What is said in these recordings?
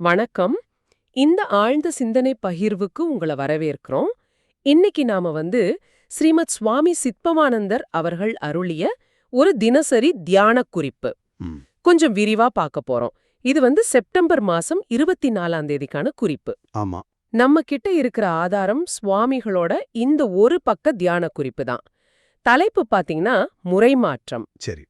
வணக்கம். இந்த ஆழ்ந்த சிந்தனை பகிர்வுக்கு உங்களை வரவேற்கிறோம். இன்னைக்கு நாம வந்து ஸ்ரீமத் சுவாமி சித்பவானந்தர் அவர்கள் அருளிய ஒரு தினசரி தியான குறிப்பு. கொஞ்சம் விரிவா பார்க்க போறோம். இது வந்து செப்டம்பர் மாசம் இருபத்தி நாலாம் தேதிக்கான குறிப்பு. ஆமா. நம்ம கிட்ட இருக்கிற ஆதாரம் சுவாமிகளோட இந்த ஒரு பக்க தியான குறிப்பு தான். தலைப்பு பாத்தீங்கன்னா முறைமாற்றம் சரி.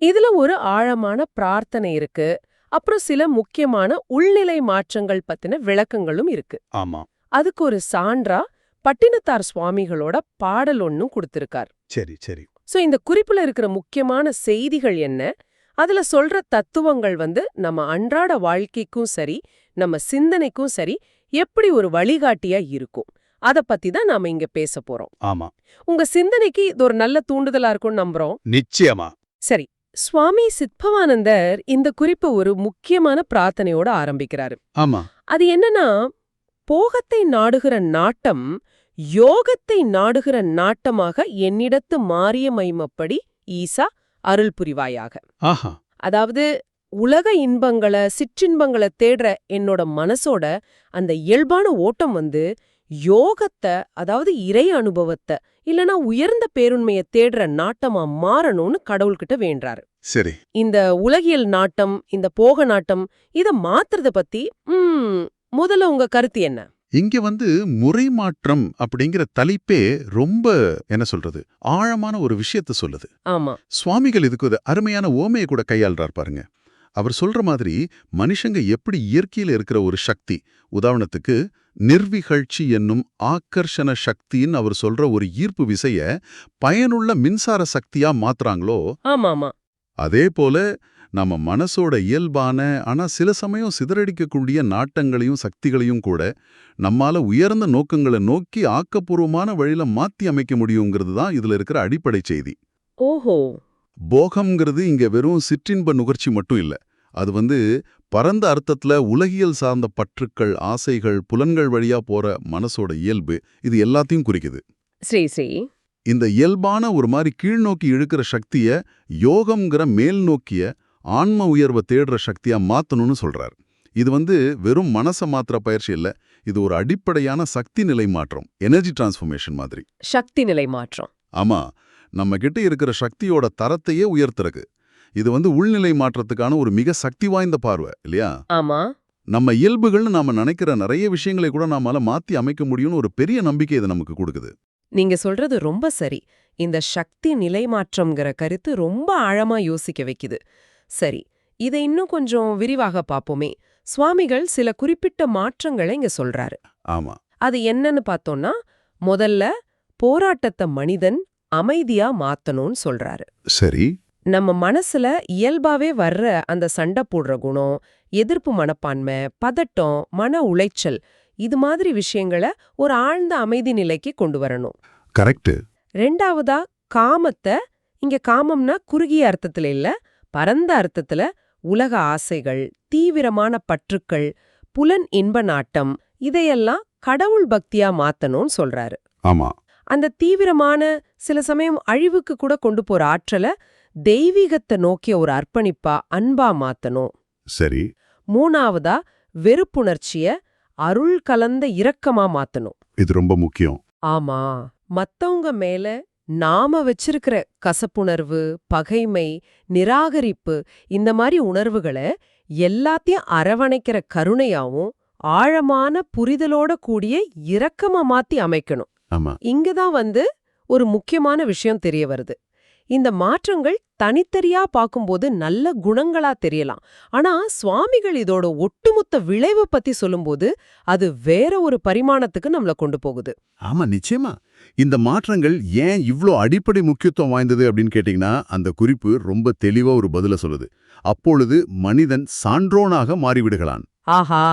இதுல ஒரு ஆழமான பிரார்த்தனை இருக்கு. அப்புறம் சில முக்கியமான உள்நிலை மாற்றங்கள் பத்தின விளக்கங்களும் இருக்கு. ஆமா. அதுக்கு ஒரு சான்றா பட்டினத்தார் சுவாமிகளோட பாடல் ஒன்னும் கொடுத்திருக்கார். சரி சரி. சோ இந்த குறிப்புல இருக்கிற முக்கியமான செய்திகள் என்ன? அதுல சொல்ற தத்துவங்கள் வந்து நம்ம அன்றாட வாழ்க்கைக்கும் சரி நம்ம சிந்தனைக்கும் சரி எப்படி ஒரு வழிகாட்டியா இருக்கும்? அத பத்தி தான் நாம இங்க பேச போறோம். ஆமா. உங்க சிந்தனைக்கு இது ஒரு நல்ல தூண்டுதலா இருக்கும்னு நம்புறோம். நிச்சயமா. சரி சுவாமி சித்பவானந்தர் இந்த குறிப்பை ஒரு முக்கியமான பிரார்த்தனையோட ஆரம்பிக்கிறாரு. ஆமா. அது என்னன்னா போகத்தை நாடுகிற நாட்டம் யோகத்தை நாடுகிற நாட்டமாக என்னிடத்து மாறிய மைமப்படி ஈசா அருள் புரிவாயாக. ஆஹா. அதாவது உலக இன்பங்களை சிற்றின்பங்களை தேடுற என்னோட மனசோட அந்த இயல்பான ஓட்டம் வந்து யோகத்தை அதாவது இறை அனுபவத்தை இல்லனா உயர்ந்த பேருண்மையை தேடுற நாட்டமா மாறணும்னு கடவுள்கிட்ட வேண்டாரு சரி. இந்த உலகியல் நாட்டம் இந்த போக நாட்டம் இத மாத்துறத பத்தி ம், முதல்ல உங்க கருத்து என்ன? இங்க வந்து முறை மாற்றம் அப்படிங்கிற தலைப்பே ரொம்ப என்ன சொல்றது ஆழமான ஒரு விஷயத்த சொல்லுது. ஆமா. சுவாமிகள் இதுக்கு ஒரு அருமையான ஓமையை கூட கையாள்றார் பாருங்க. அவர் சொல்ற மாதிரி மனுஷங்க எப்படி இயற்கையில இருக்கிற ஒரு சக்தி? உதாரணத்துக்கு நிர்விகழ்ச்சி என்னும் ஆக்கர்ஷண சக்தின்னு அவர் சொல்ற ஒரு ஈர்ப்பு விசைய பயனுள்ள மின்சார சக்தியா மாத்துறாங்களோ? அதே போல நம்ம மனசோட இயல்பான ஆனா சில சமயம் சிதறடிக்கக்கூடிய நாட்டங்களையும் சக்திகளையும் கூட நம்மால உயர்ந்த நோக்கங்களை நோக்கி ஆக்கப்பூர்வமான வழியில மாத்தி அமைக்க முடியுங்கிறது தான் இதுல இருக்கிற அடிப்படை செய்தி. ஓஹோ. போகம்ங்கிறது இங்க வெறும் சிற்றின்ப நுகர்ச்சி மட்டும் இல்ல. அது வந்து பரந்த அர்த்தத்துல உலகியல் சார்ந்த பற்றுக்கள் ஆசைகள் புலன்கள் வழியா போற மனசோட இயல்பு இது எல்லாத்தையும் குறிக்குது. சரி சரி. இந்த இயல்பான ஒரு மாதிரி கீழ்நோக்கி இழுக்கிற சக்திய யோகம்ங்கிற மேல் நோக்கிய ஆன்ம உயர்வை தேடுற சக்தியா மாத்தணும்னு சொல்றார். இது வந்து வெறும் மனச மாத்திர பயிற்சி இல்ல இது ஒரு அடிப்படையான சக்தி நிலை மாற்றம் எனர்ஜி டிரான்ஸ்ஃபர்மேஷன் மாதிரி. சக்தி நிலை மாற்றம். ஆமா. நம்ம கிட்ட இருக்கிற சக்தியோட தரத்தையே உயர்த்துறக்கு. இது வந்து உள்நிலை மாற்றத்துக்கான ஒரு மிக சக்தி வாய்ந்த பார்வை இல்லையா? ஆமா. நம்ம இயல்புகள்னு நாம நினைக்கிற நிறைய விஷயங்களை கூட நாமால மாத்தி அமைக்க முடியும்னு ஒரு பெரிய நம்பிக்கை இது நமக்கு கொடுக்குது. நீங்க சொல்றது ரொம்ப சரி. இந்த சக்தி நிலை மாற்றம்ங்கிற கருத்து ரொம்ப ஆழமா யோசிக்க வைக்குது. சரி இதை இன்னும் கொஞ்சம் விரிவாக பாப்போமே சுவாமிகள் சில குறிப்பிட்ட மாற்றங்களை இங்க சொல்றாரு. ஆமா. அது என்னன்னு பார்த்தோம்னா முதல்ல போராட்டத்தை மனிதன் அமைதியா மாத்தணும்னு சொல்றாரு. சரி. நம்ம மனசுல இயல்பாவே வர்ற அந்த சண்டை போடுற குணம் எதிர்ப்பு மனப்பான்மை பதட்டம் மன உளைச்சல் இது மாதிரி விஷயங்களை ஒரு ஆழ்ந்த அமைதி நிலைக்கு கொண்டு வரணும். கரெக்ட் ரெண்டாவதா காமத்தை இங்க காமம்னா குறுகிய அர்த்தத்துல இல்ல பரந்த அர்த்தத்துல உலக ஆசைகள் தீவிரமான பற்றுக்கள் புலன் இன்ப நாட்டம் இதையெல்லாம் கடவுள் பக்தியா மாத்தணும்னு சொல்றாரு. ஆமா. அந்த தீவிரமான சில சமயம் அழிவுக்கு கூட கொண்டு போற ஆற்றலை தெய்வீகத்தை நோக்கிய ஒரு அர்ப்பணிப்பா அன்பா மாத்தணும். சரி. மூணாவதா வெறுப்புணர்ச்சிய அருள் கலந்த இரக்கமா மாத்தணும். இது ரொம்ப முக்கியம். ஆமா. மத்தவங்க மேல நாம வச்சிருக்கிற கசப்புணர்வு பகைமை நிராகரிப்பு இந்த மாதிரி உணர்வுகளை எல்லாத்தையும் அரவணைக்கிற கருணையாவும் ஆழமான புரிதலோட கூடிய இரக்கமா மாத்தி அமைக்கணும். ஆமா. இங்கதான் வந்து ஒரு முக்கியமான விஷயம் தெரிய வருது. இந்த மாற்றங்கள் தனித்தனியா பார்க்கும்போது நல்ல குணங்களா தெரியலாம். ஆனா சுவாமிகள் இதோட ஒட்டுமொத்த விளைவு பத்தி சொல்லும்போது அது வேற ஒரு பரிமாணத்துக்கு நம்மள கொண்டு போகுது. ஆமா நிச்சயமா. இந்த மாற்றங்கள் ஏன் இவ்ளோ அடிப்படை முக்கியத்துவம் வாய்ந்தது அப்படின்னு கேட்டீங்கன்னா அந்த குறிப்பு ரொம்ப தெளிவா ஒரு பதில சொல்லுது. அப்பொழுது மனிதன் சான்றோனாக மாறிவிடுகிறான். ஆஹா!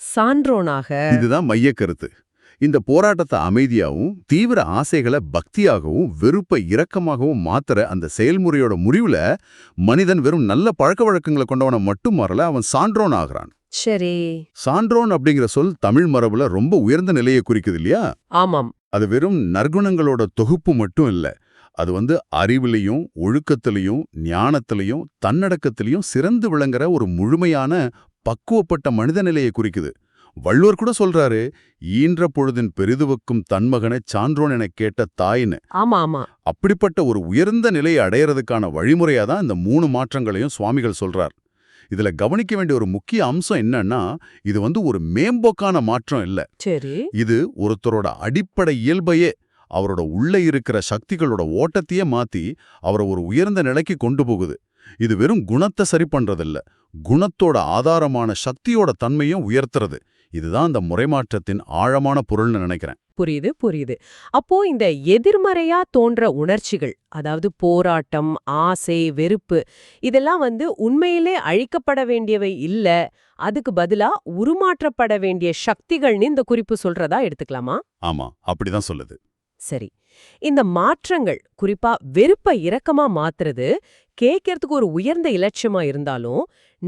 சான்றோனாக. இதுதான் மையக் கருத்து. இந்த போராட்டத்தை அமைதியாகவும் தீவிர ஆசைகளை பக்தியாகவும் வெறுப்பை இரக்கமாகவும் மாத்துற அந்த செயல்முறையோட முடிவுல மனிதன் வெறும் நல்ல பழக்க வழக்கங்களை கொண்டவனை மட்டும் மாறல அவன் சான்றோன் ஆகிறான். சரி. சான்றோன் அப்படிங்கிற சொல் தமிழ் மரபுல ரொம்ப உயர்ந்த நிலையை குறிக்குது இல்லையா? ஆமாம். அது வெறும் நற்குணங்களோட தொகுப்பு மட்டும் இல்ல அது வந்து அறிவிலையும் ஒழுக்கத்திலையும் ஞானத்திலையும் தன்னடக்கத்திலையும் சிறந்து விளங்குற ஒரு முழுமையான பக்குவப்பட்ட மனித நிலையை குறிக்குது. வள்ளுவர் கூட சொல்றாரு ஈன்ற பொழுதின் பெரிதுவக்கும் தன்மகனைச் சான்றோன் எனக் கேட்ட தாயின்னு ஆமா ஆமா அப்படிப்பட்ட ஒரு உயர்ந்த நிலையை அடையறதுக்கான வழிமுறையா தான் இந்த மூணு மாற்றங்களையும் சுவாமிகள் சொல்றார். இதுல கவனிக்க வேண்டிய ஒரு முக்கிய அம்சம் என்னன்னா இது வந்து ஒரு மேம்போக்கான மாற்றம் இல்ல. சரி. இது ஒருத்தரோட அடிப்படை இயல்பையே அவரோட உள்ள இருக்கிற சக்திகளோட ஓட்டத்தையே மாத்தி அவரை ஒரு உயர்ந்த நிலைக்கு கொண்டு போகுது. இது வெறும் குணத்தை சரி பண்றதில்ல. குணத்தோட ஆதாரமான சக்தியோட தன்மையும் உயர்த்துறது. இதுதான் அந்த முறைமாற்றத்தின் ஆழமான பொருள்னு நினைக்கிறேன். புரியுது புரியுது. அப்போ இந்த எதிர்மறையா தோன்ற உணர்ச்சிகள் அதாவது போராட்டம் ஆசை வெறுப்பு இதெல்லாம் வந்து உண்மையிலே அழிக்கப்பட வேண்டியவை இல்ல அதுக்கு பதிலா உருமாற்றப்பட வேண்டிய சக்திகள்னு இந்த குறிப்பு சொல்றதா எடுத்துக்கலாமா? ஆமா அப்படிதான் சொல்லுது. சரி. இந்த மாற்றங்கள் குறிப்பா வெறுப்ப இரக்கமா மாத்துறது கேட்கறதுக்கு ஒரு உயர்ந்த இலட்சியமா இருந்தாலும்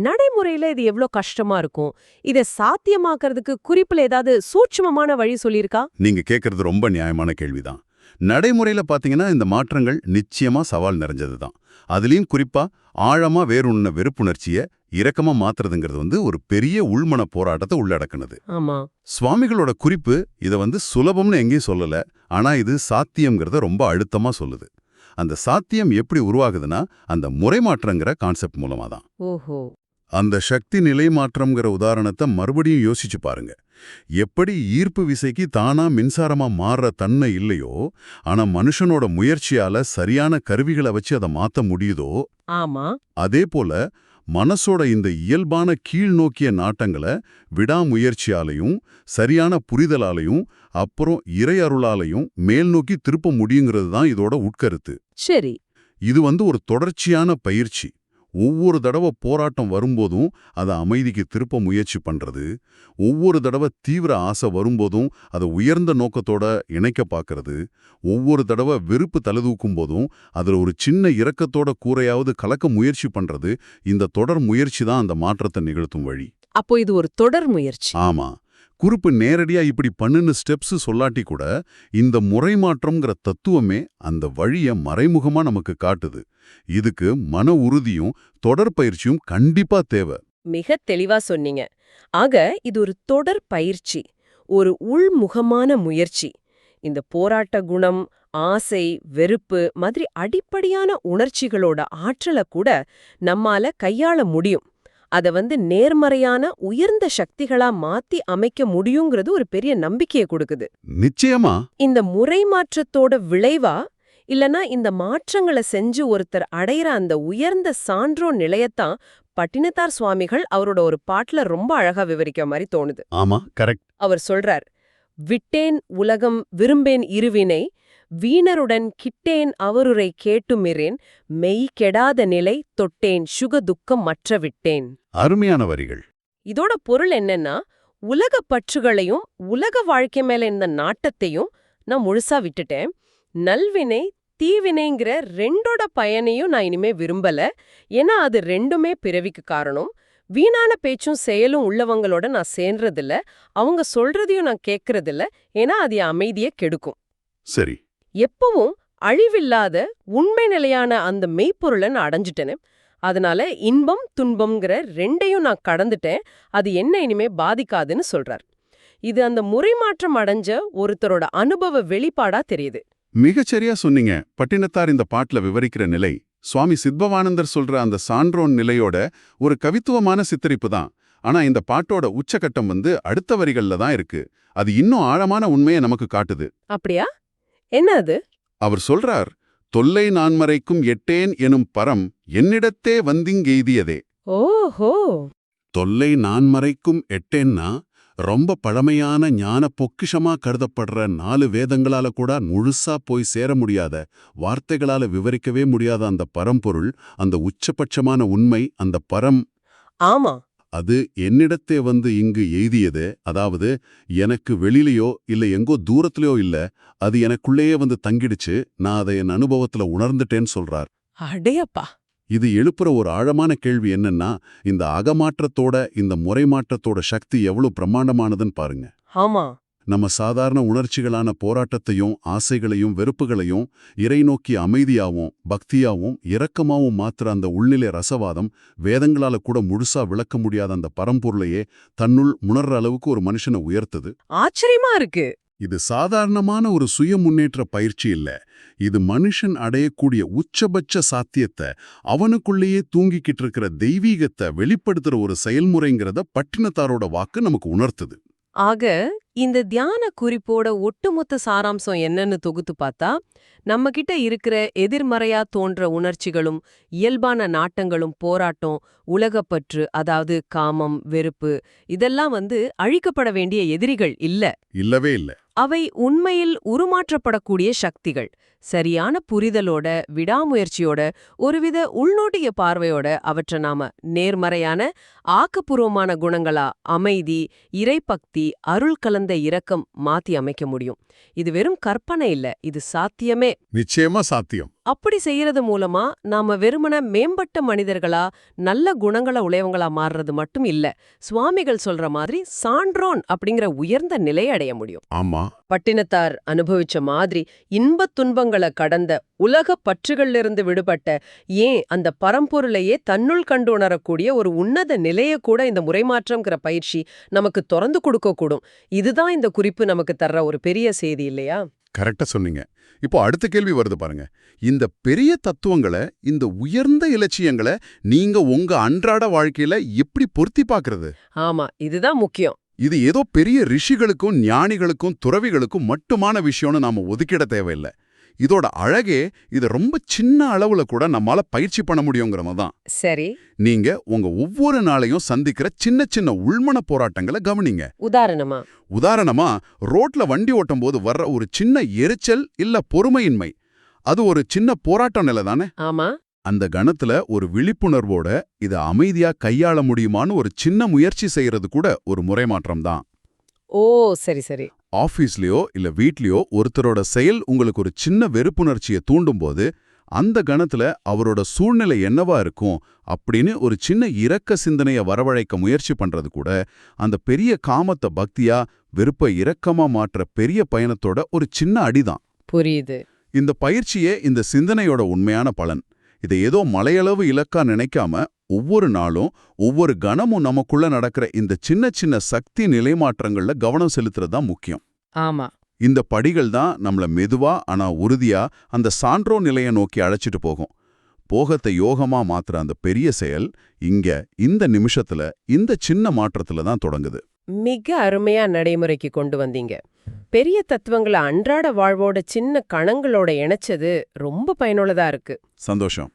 நடைமுறையில இது எவ்ளோ கஷ்டமா இருக்கும்? இத சாத்தியமாக்குறதுக்கு குறிப்புல ஏதாவது சூட்சுமமான வழி சொல்லியிருக்கா? நீங்க கேட்கறது ரொம்ப நியாயமான கேள்விதான். நடைமுறையில பாத்தீங்கன்னா இந்த மாற்றங்கள் நிச்சயமா சவால் நிறைஞ்சது தான் அதுலயும் குறிப்பா ஆழமா வேறுண்ண வெறுப்புணர்ச்சிய இரக்கமா மாத்துறதுங்கிறது வந்து ஒரு பெரிய உள்மன போராட்டத்தை உள்ளடக்குனது. ஆமா. சுவாமிகளோட குறிப்பு இத வந்து சுலபம்னு எங்கேயும் சொல்லல ஆனா இது சாத்தியம்ங்கிறத ரொம்ப அழுத்தமா சொல்லுது. அந்த சாத்தியம் எப்படி உருவாகுதுன்னா அந்த முறைமாற்றங்கிற கான்செப்ட் மூலமா தான் ஓஹோ. அந்த சக்தி நிலை மாற்றம்ங்கிற உதாரணத்தை மறுபடியும் யோசிச்சு பாருங்க. எப்படி ஈர்ப்பு விசைக்கு தானா மின்சாரமா மாறுற தன்மை இல்லையோ ஆனா மனுஷனோட முயற்சியால சரியான கருவிகளை வச்சு அதை மாத்த முடியுதோ ஆமா. அதே போல மனசோட இந்த இயல்பான கீழ்நோக்கிய நாட்டங்களை விடாமுயற்சியாலையும் சரியான புரிதலாலையும் அப்புறம் இறை அருளாலையும் மேல் நோக்கி திருப்ப முடியுங்கிறது தான் இதோட உட்கருத்து. சரி. இது வந்து ஒரு தொடர்ச்சியான பயிற்சி. ஒவ்வொரு தடவை போராட்டம் வரும்போதும் அதை அமைதிக்கு திருப்ப முயற்சி பண்றது. ஒவ்வொரு தடவை தீவிர ஆசை வரும்போதும் அதை உயர்ந்த நோக்கத்தோட இணைக்க பார்க்கறது ஒவ்வொரு தடவை வெறுப்பு தலதூக்கும் போதும் அதில் ஒரு சின்ன இரக்கத்தோட கூரையாவது கலக்க முயற்சி பண்றது. இந்த தொடர் முயற்சி தான் அந்த மாற்றத்தை நிகழ்த்தும் வழி. அப்போ இது ஒரு தொடர் முயற்சி. ஆமா. குறிப்பு நேரடியா இப்படி பண்ணுன்னு ஸ்டெப்ஸ் சொல்லாட்டி கூட இந்த முறை மாற்றம்ங்கிற தத்துவமே அந்த வழிய மறைமுகமா நமக்கு காட்டுது. இதுக்கு மன உறுதியும் தொடர் பயிற்சியும் கண்டிப்பா தேவை. மிக தெளிவா சொன்னீங்க. ஆக இது ஒரு தொடர் பயிற்சி ஒரு உள்முகமான முயற்சி. இந்த போராட்ட குணம் ஆசை வெறுப்பு மாதிரி அடிப்படையான உணர்ச்சிகளோட ஆற்றலை கூட நம்மால கையாள முடியும். அத வந்து நேர்மறையான உயர்ந்த சக்திகளா மாத்தி அமைக்க முடியுங்கிறது ஒரு பெரிய நம்பிக்கையை கொடுக்குது. நிச்சயமா. இந்த முறை மாற்றத்தோட விளைவா? இல்லனா இந்த மாற்றங்களை செஞ்சு ஒருத்தர் அடையிற அந்த உயர்ந்த சான்றோன் நிலையத்தான் பட்டினத்தார் சுவாமிகள் அவரோட ஒரு பாட்டுல ரொம்ப அழகா விவரிக்க மாதிரி தோணுது. ஆமா கரெக்ட். அவர் சொல்றார் விட்டேன் உலகம் விரும்பேன் இருவினை வீணருடன் கிட்டேன் அவருரை கேட்டுமிரேன் மெய் கெடாத நிலை தொட்டேன் சுக துக்கம் மற்ற விட்டேன் அருமையான வரிகள். இதோட பொருள் என்னன்னா உலக பற்றுகளையும் உலக வாழ்க்கை மேல இந்த நாட்டத்தையும் நான் முழுசா விட்டுட்டேன். நல்வினை தீவினைங்கிற ரெண்டோட பயனையும் நான் இனிமே விரும்பல. ஏன்னா அது ரெண்டுமே பிறவிக்கு காரணம். வீணான பேச்சும் செயலும் உள்ளவங்களோட நான் சேர்றதில்ல. அவங்க சொல்றதையும் நான் கேட்கறதில்ல ஏன்னா அது அமைதியை கெடுக்கும். சரி. எப்பவும் அழிவில்லாத உண்மை நிலையான அந்த மெய்ப்பொருளை நான் அடைஞ்சிட்டேனே. அதனால இன்பம் துன்பம்ங்கிற ரெண்டையும் நான் கடந்துட்டேன். அது என்ன இனிமே பாதிக்காதுன்னு சொல்றார். இது அந்த முறைமாற்றம் அடைஞ்ச ஒருத்தரோட அனுபவ வெளிப்பாடா தெரியுது. மிகச்சரியா சொன்னீங்க. பட்டினத்தார் இந்த பாட்டுல விவரிக்கிற நிலை சுவாமி சித்பவானந்தர் சொல்ற அந்த சான்றோன் நிலையோட ஒரு கவித்துவமான சித்தரிப்பு தான். ஆனா இந்த பாட்டோட உச்சகட்டம் வந்து அடுத்த வரிகள்ல தான் இருக்கு. அது இன்னும் ஆழமான உண்மையை நமக்கு காட்டுது. அப்படியா? என்ன அது அவர் சொல்றார் தொல்லை நான்மறைக்கும் எட்டேன் எனும் பரம் என்னிடத்தே வந்திங்கெய்தியதே ஓஹோ! தொல்லை நான்மறைக்கும் எட்டேன்னா ரொம்ப பழமையான ஞான பொக்கிஷமா கருதப்படுற நாலு வேதங்களால கூட முழுசா போய் சேர முடியாத வார்த்தைகளால விவரிக்கவே முடியாத அந்த பரம்பொருள் அந்த உச்சபட்சமான உண்மை அந்த பரம். ஆமா. அது என்னிடத்தே வந்து இங்கு எய்தியது அதாவது எனக்கு வெளியிலயோ இல்ல எங்கோ தூரத்திலயோ இல்ல அது எனக்குள்ளேயே வந்து தங்கிடுச்சு நான் அதை என் அனுபவத்துல உணர்ந்துட்டேன்னு சொல்றார். அடையப்பா! இது எழுப்புற ஒரு ஆழமான கேள்வி என்னன்னா இந்த அகமாற்றத்தோட இந்த முறைமாற்றத்தோட சக்தி எவ்வளவு பிரம்மாண்டமானதுன்னு பாருங்க. ஆமா. நம்ம சாதாரண உணர்ச்சிகளான போராட்டத்தையும் ஆசைகளையும் வெறுப்புகளையும் இறை நோக்கி அமைதியாவும் பக்தியாவும் இரக்கமாவும் மாத்துற அந்த உள்நிலை ரசவாதம் வேதங்களால கூட முழுசா விளக்க முடியாத அந்த பரம்பொருளையே தன்னுள் உணர்ற அளவுக்கு ஒரு மனுஷனை உயர்த்துது. ஆச்சரியமா இருக்கு. இது சாதாரணமான ஒரு சுய முன்னேற்ற பயிற்சி இல்ல. இது மனுஷன் அடையக்கூடிய உச்சபட்ச சாத்தியத்தை அவனுக்குள்ளேயே தூங்கிக்கிட்டு இருக்கிற தெய்வீகத்தை வெளிப்படுத்துற ஒரு செயல்முறைங்கிறத பட்டினத்தாரோட வாக்கு நமக்கு உணர்த்துது. ஆக இந்த தியான குறிப்போட ஒட்டுமொத்த சாராம்சம் என்னன்னு தொகுத்து பார்த்தா நம்ம கிட்ட இருக்கிற எதிர்மறையா தோன்ற உணர்ச்சிகளும் இயல்பான நாட்டங்களும் போராட்டம் உலகப்பற்று அதாவது காமம் வெறுப்பு இதெல்லாம் வந்து அழிக்கப்பட வேண்டிய எதிரிகள் இல்ல. இல்லவே இல்ல. அவை உண்மையில் உருமாற்றப்படக்கூடிய சக்திகள். சரியான புரிதலோட விடாமுயற்சியோட ஒருவித உள்நோட்டிய பார்வையோட அவற்றை நாம நேர்மறையான ஆக்கப்பூர்வமான குணங்களா அமைதி இறைபக்தி அருள் கலந்த இரக்கம் மாத்தி அமைக்க முடியும். இது வெறும் கற்பனை இல்ல இது சாத்தியமே. நிச்சயமா சாத்தியம். அப்படி செய்யறது மூலமா நாம வெறுமன மேம்பட்ட மனிதர்களா நல்ல குணங்கள உடையவங்களா மாறுறது மட்டும் இல்ல. சுவாமிகள் சொல்ற மாதிரி சான்றோன் அப்படிங்கிற உயர்ந்த நிலையை அடைய முடியும். ஆமா. பட்டினத்தார் அனுபவிச்ச மாதிரி இன்பத் துன்பங்களை கடந்த உலக பற்றுகளிலிருந்து விடுபட்ட ஏன் அந்த பரம்பொருளையே தன்னுள் கண்டு உணரக்கூடிய ஒரு உன்னத நிலையை கூட இந்த முறைமாற்றம்ங்கிற பயிற்சி நமக்கு திறந்து கொடுக்கக்கூடும். இதுதான் இந்த குறிப்பு நமக்கு தர்ற ஒரு பெரிய செய்தி இல்லையா? கரெக்டா சொன்னீங்க. இப்போ அடுத்த கேள்வி வருது பாருங்க. இந்த பெரிய தத்துவங்களை இந்த உயர்ந்த இலட்சியங்களை நீங்க உங்க அன்றாட வாழ்க்கையில எப்படி பொருத்தி பார்க்கறது? ஆமா இதுதான் முக்கியம். இது ஏதோ பெரிய ரிஷிகளுக்கும் ஞானிகளுக்கும் துறவிகளுக்கும் மட்டுமான விஷயம்னு நாம ஒதுக்கிட தேவையில்லை. இதோட அழகே இது ரொம்ப சின்ன அளவுல கூட நம்மால பயிற்சி பண்ண முடியுங்கிறத தான் சரி. நீங்க உங்க ஒவ்வொரு நாளையும் சந்திக்கிற சின்ன சின்ன உள்மன போராட்டங்களை கவனிங்க. உதாரணமா? உதாரணமா ரோட்ல வண்டி ஓட்டும் போது வர்ற ஒரு சின்ன எரிச்சல் இல்ல பொறுமையின்மை அது ஒரு சின்ன போராட்ட நிலை தானே? ஆமா. அந்த கணத்துல ஒரு விழிப்புணர்வோட இதை அமைதியா கையாள முடியுமான்னு ஒரு சின்ன முயற்சி செய்யறது கூட ஒரு முறைமாற்றம் தான் ஓ சரி சரி. ஆஃபீஸ்லயோ இல்ல வீட்லயோ ஒருத்தரோட செயல் உங்களுக்கு ஒரு சின்ன வெறுப்புணர்ச்சியை தூண்டும்போது அந்த கணத்துல அவரோட சூழ்நிலை என்னவா இருக்கும் அப்படின்னு ஒரு சின்ன இரக்க சிந்தனைய வரவழைக்க முயற்சி பண்றது கூட அந்த பெரிய காமத்தை பக்தியா வெறுப்பை இரக்கமா மாற்ற பெரிய பயணத்தோட ஒரு சின்ன அடிதான். புரியுது. இந்த பயிற்சியே இந்த சிந்தனையோட உண்மையான பலன். இதை ஏதோ மலையளவு இலக்கா நினைக்காம ஒவ்வொரு நாளும் ஒவ்வொரு கணமும் நமக்குள்ள நடக்கிற இந்த சின்ன சின்ன சக்தி நிலைமாற்றங்கள்ல கவனம் செலுத்துறது தான் முக்கியம். ஆமா. இந்த படிகள் தான் நம்மள மெதுவா ஆனா உறுதியா அந்த சான்றோ நிலைய நோக்கி அழைச்சிட்டு போகும். போகத்தை யோகமா மாத்துற அந்த பெரிய செயல் இங்க இந்த நிமிஷத்துல இந்த சின்ன மாற்றத்துல தான் தொடங்குது. மிக அருமையா நடைமுறைக்கு கொண்டு வந்தீங்க. பெரிய தத்துவங்களை அன்றாட வாழ்வோட சின்ன கணங்களோட இணைச்சது ரொம்ப பயனுள்ளதா இருக்கு. சந்தோஷம்.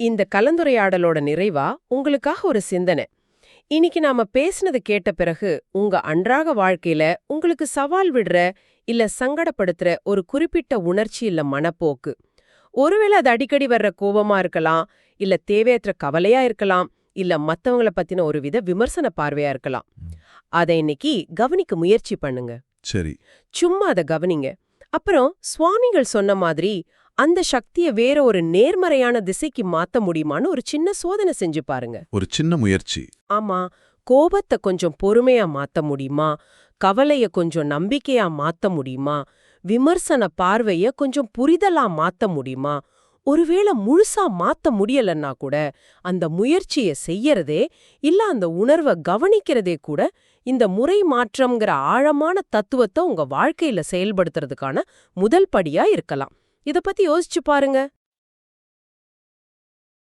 இந்த கலந்துரையாடலோட நிறைவா உங்களுக்காக ஒரு சிந்தனை. இன்னைக்கு நாம பேசினது கேட்ட பிறகு உங்க அன்றாக வாழ்க்கையில உங்களுக்கு சவால் விடுற இல்ல சங்கடப்படுத்துற ஒரு குறிப்பிட்ட உணர்ச்சி இல்ல மனப்போக்கு. ஒருவேளை அது அடிக்கடி வர்ற கோபமா இருக்கலாம் இல்ல தேவையற்ற கவலையா இருக்கலாம் இல்ல மத்தவங்கள பத்தின ஒரு வித விமர்சன பார்வையா இருக்கலாம். அதை இன்னைக்கு கவனிக்க முயற்சி பண்ணுங்க. சரி. சும்மா அதை கவனிங்க. அப்புறம் சுவாமிகள் சொன்ன மாதிரி அந்த சக்தியை வேற ஒரு நேர்மறையான திசைக்கு மாத்த முடியுமான்னு ஒரு சின்ன சோதனை செஞ்சு பாருங்க. ஒரு சின்ன முயற்சி. ஆமா கோபத்தை கொஞ்சம் பொறுமையா மாத்த முடியுமா? கவலைய கொஞ்சம் நம்பிக்கையா மாத்த முடியுமா? விமர்சன பார்வைய கொஞ்சம் புரிதலா மாத்த முடியுமா? ஒருவேளை முழுசா மாத்த முடியலன்னா கூட அந்த முயற்சிய செய்யறதே இல்ல அந்த உணர்வை கவனிக்கிறதே கூட இந்த முறை மாற்றம்ங்கிற ஆழமான தத்துவத்தை உங்க வாழ்க்கையில செயல்படுத்துறதுக்கான முதல் படியா இருக்கலாம். இத பத்தி யோசிச்சு பாருங்க.